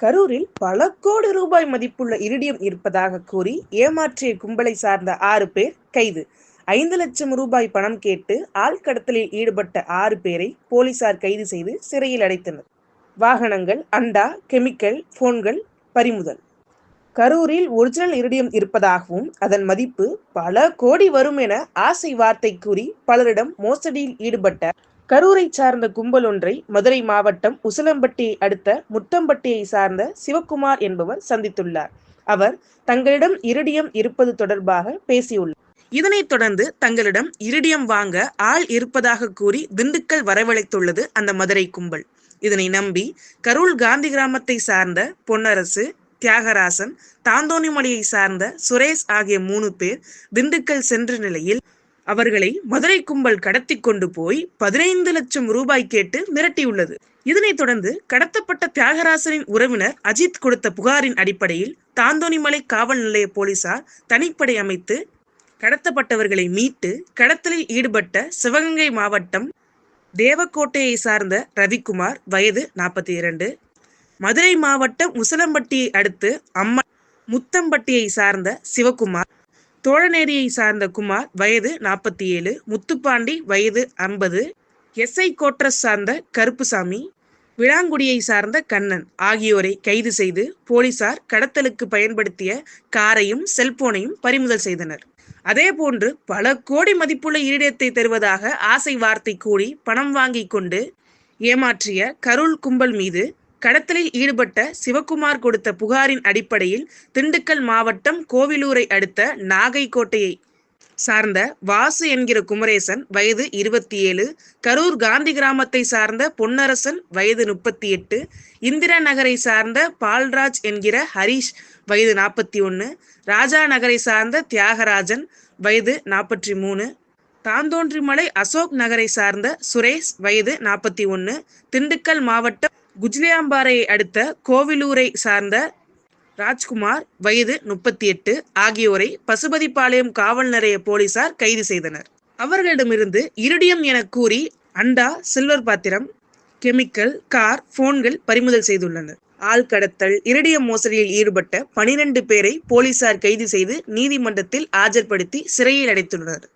கரூரில் பல கோடி ரூபாய் மதிப்புள்ள இரிடியம் இருப்பதாக கூறி ஏமாற்றிய கும்பலை சார்ந்த ஆறு பேர் கைது. ஐந்து லட்சம் ரூபாய் பணம் கேட்டு ஆள்கடத்தலில் ஈடுபட்ட ஆறு பேரை போலீசார் கைது செய்து சிறையில் அடைத்தனர். வாகனங்கள் அண்டா கெமிக்கல் போன்கள் பறிமுதல். கரூரில் ஒரிஜினல் இரிடியம் இருப்பதாகவும் அதன் மதிப்பு பல கோடி வரும் என ஆசை வார்த்தை கூறி பலரிடம் மோசடியில் ஈடுபட்ட கரூரை சார்ந்த கும்பல் ஒன்றை மதுரை மாவட்டம் உசிலம்பட்டியை அடுத்த முத்தம்பட்டியை சார்ந்த சிவக்குமார் என்பவர் சந்தித்துள்ளார். அவர் தங்களிடம் இரிடியம் இருப்பது தொடர்பாக பேசியுள்ளார். இதனைத் தொடர்ந்து தங்களிடம் இரிடியம் வாங்க ஆள் இருப்பதாக கூறி திண்டுக்கல் வரவழைத்துள்ளது அந்த மதுரை கும்பல். இதனை நம்பி கரூல் காந்தி கிராமத்தை சார்ந்த பொன்னரசு தியாகராசன் தாந்தோணிமலையை சார்ந்த சுரேஷ் ஆகிய மூணு பேர் திண்டுக்கல் சென்ற நிலையில் அவர்களை மதுரை கும்பல் கடத்தி கொண்டு போய் பதினைந்து லட்சம் ரூபாய் கேட்டு மிரட்டியுள்ளது. இதனைத் தொடர்ந்து கடத்தப்பட்ட தியாகராசனின் உறவினர் அஜித் கொடுத்த புகாரின் அடிப்படையில் தாந்தோணிமலை காவல் நிலைய போலீசார் தனிப்படை அமைத்து கடத்தப்பட்டவர்களை மீட்டு கடத்தலில் ஈடுபட்ட சிவகங்கை மாவட்டம் தேவக்கோட்டையை சார்ந்த ரவிக்குமார் வயது நாற்பத்தி இரண்டு. மதுரை மாவட்டம் உசலம்பட்டியை அடுத்து அம்மா முத்தம்பட்டியை சார்ந்த சிவகுமார் தோழநேரியை சார்ந்த குமார் வயது நாற்பத்தி ஏழு முத்துப்பாண்டி வயது ஐம்பது எஸ்ஐ கோட்ரஸ் சார்ந்த கருப்புசாமி விளாங்குடியை சார்ந்த கண்ணன் ஆகியோரை கைது செய்து போலீசார் கடத்தலுக்கு பயன்படுத்திய காரையும் செல்போனையும் பறிமுதல் செய்தனர். அதேபோன்று பல கோடி மதிப்புள்ள ஈடத்தை தருவதாக ஆசை வார்த்தை கூறி பணம் வாங்கி கொண்டு ஏமாற்றிய கருள் கும்பல் மீது கடத்தலில் ஈடுபட்ட சிவகுமார் கொடுத்த புகாரின் அடிப்படையில் திண்டுக்கல் மாவட்டம் கோவிலூரை அடுத்த நாகைக்கோட்டையை சார்ந்த வாசு என்கிற குமரேசன் வயது இருபத்தி ஏழு கரூர் காந்தி கிராமத்தை சார்ந்த பொன்னரசன் வயது முப்பத்தி எட்டு இந்திரா நகரை சார்ந்த பால்ராஜ் என்கிற ஹரீஷ் வயது நாற்பத்தி ஒன்று ராஜா நகரை சார்ந்த தியாகராஜன் வயது நாற்பத்தி மூணு தாந்தோன்றிமலை அசோக் நகரை சார்ந்த சுரேஷ் வயது நாற்பத்தி ஒன்று திண்டுக்கல் மாவட்டம் குஜ்லியாம்பாறையை அடுத்த கோவிலூரை சார்ந்த ராஜ்குமார் வயது முப்பத்தி எட்டு ஆகியோரை பசுபதிபாளையம் காவல் நிலைய போலீசார் கைது செய்தனர். அவர்களிடமிருந்து இருடியம் என கூறி அண்டா சில்வர் பாத்திரம் கெமிக்கல் கார் போன்கள் பறிமுதல் செய்துள்ளனர். ஆள் கடத்தல் இரடிய மோசடியில் ஈடுபட்ட பனிரெண்டு பேரை போலீசார் கைது செய்து நீதிமன்றத்தில் ஆஜர்படுத்தி சிறையில் அடைத்துள்ளனர்.